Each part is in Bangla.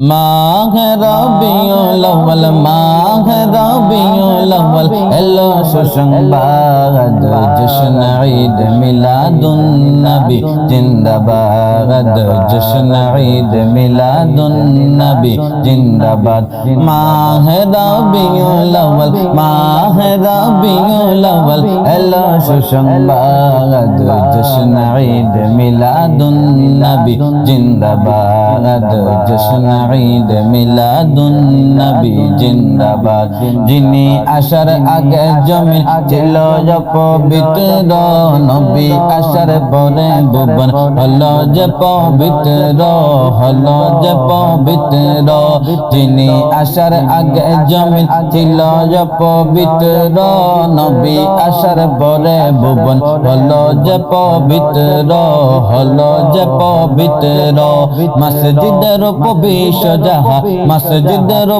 মাঘ রবিউল আউয়াল, মাঘ রবিউল আউয়াল। এলো সুসংবাদ, জশ্ন ঈদ মিলাদুন নবী। জিন্দাবাদ, জশ্ন ঈদ মিলাদুন নবী। জিন্দাবাদ, মাঘ রবিউল আউয়াল, মাঘ রবিউল আউয়াল। এলো সুসংবাদ, জশ্ন ঈদ মিলাদুন নবী। জিন্দাবাদ, জশ্ন ঈদ মিলাদুন নবী, জিন্দাবাদ। যিনি আসার আগে জমিন ছিল পবিত্র নবী আসার পরে ভুবন হলো যে পবিত্র, হলো যে পবিত্র। যিনি আসার আগে জমিন ছিল পবিত্র নবী আসার পরে ভুবন হলো যে পবিত্র, হলো যে পবিত্র। মসজিদের পবিশ যাহা মসজিদের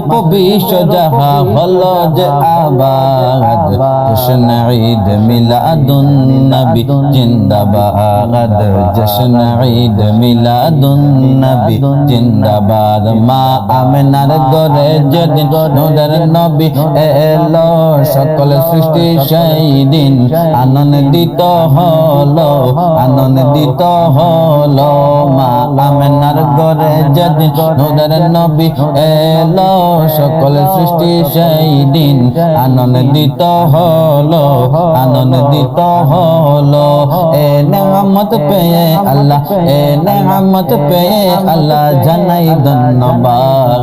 যাহা হলো যে আবাদ। জশ্ন ঈদ মিলাদুন নবী, জিন্দাবাদ। ঈদ মিলাদুন নবী, জিন্দাবাদ। মা আমেনার গরে যেদিন নূরের নবী এলো, সকল সৃষ্টি সেই দিন আনন্দিত হলো আনন্দিত হলো। মা গরে নবী এলো, সকল সৃষ্টি সেই দিন আনন্দিত হলো আনন্দিত হলো। এ নেহামত পেয়ে আল্লাহ, এ নেহামত পেয়ে আল্লাহ জানাই ধন্যবাদ।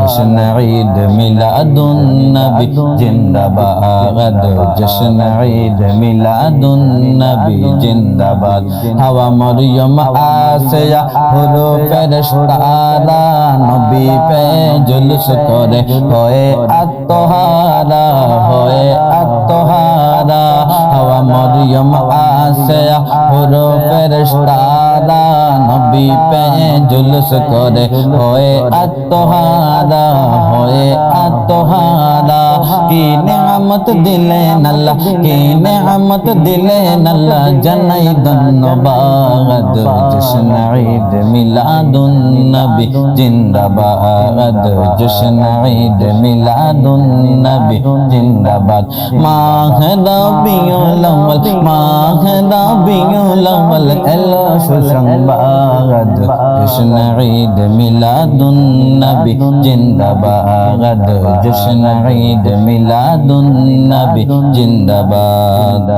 জশ্ন ঈদ মিলাদুন নবী, জিন্দাবাদ। জশ্ন ঈদ মিলাদুন নবী, জিন্দাবাদ। হাওয়া মরিয়ম আসিয়া হুরু ফেরেশতারা নবী পে জুলুস করে। হয়ে আত্মহারা হয়ে আত্মহারা। হাওয়া মরিয়ম আসিয়া হুরু ফেরেশতারা। নবী পে জুলুস করে। হয়ে আত্মহারা হয়ে আত্মহারা। কি নেয়ামত দিলেন আল্লাহ। কি নেয়ামত দিলেন আল্লাহ? জানাই ধন্যবাদ জশ্ন ঈদ মিলাদুন নবী। জিন্দাবাদ, জশ্ন ঈদ মিলাদুন নবী। জিন্দাবাদ। মাহ রবিউল আউয়াল মাহ রবিউল আউয়াল এলো সুসংবাদ। জশ্ন ঈদ মিলাদুন নবী। জিন্দাবাদ, জশ্ন ঈদ মিলাদুন নবী জিন্দাবাদ।